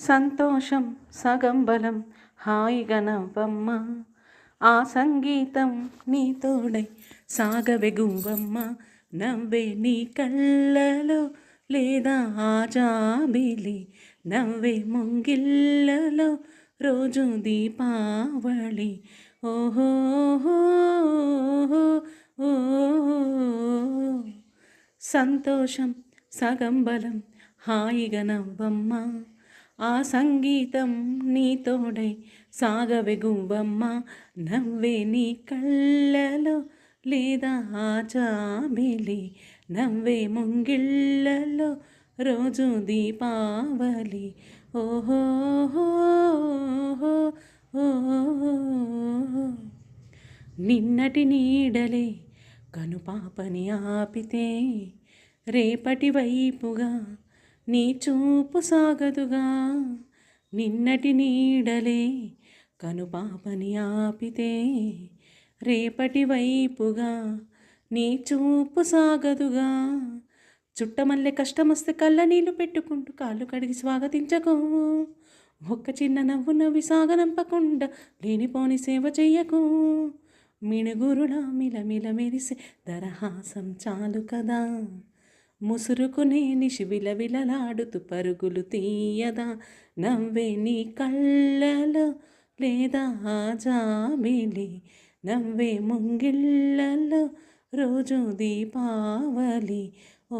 సంతోషం సగం బలం హాయిగా నవ్వమ్మ ఆ సంగీతం నీ తోడై సాగవే నవ్వే నీ కళ్ళలో లేదా ఆ జాబిలి. నవ్వే ముంగిళ్ళలో రోజు దీపావళి. ఓహో సంతోషం సగం బలం హాయిగా నవ్వమ్మ ఆ సంగీతం నీ తోడై సాగవే గువ్వమ్మ నవ్వే నీ కళ్ళలో లేదా ఆ చాబిలి నవ్వే ముంగిళ్ళలో రోజు దీపావళి. ఓహో. నిన్నటి నీడలే కనుపాపని ఆపితే రేపటి వైపుగా నీ చూపు సాగదుగా నిన్నటి నీడలే కనుపాపని ఆపితే రేపటి వైపుగా నీ చూపు సాగదుగా. చుట్టమల్లె కష్టమస్తే కళ్ళ నీళ్ళు పెట్టుకుంటూ కాళ్ళు కడిగి స్వాగతించకు. ఒక్క చిన్న నవ్వు నవ్వి సాగనంపకుండా లేనిపోని సేవ చెయ్యకు. మిణుగురులా మిలమిల మెరిసే దరహాసం చాలు కదా. ముసురుకునే నిషి విలవిలలాడుతూ పరుగులు తీయదా? నవ్వే నీ కళ్ళలో లేదా జామిలి? జాబిలి నవ్వే ముంగిళ్ళలో రోజు దీపావళి? ఓ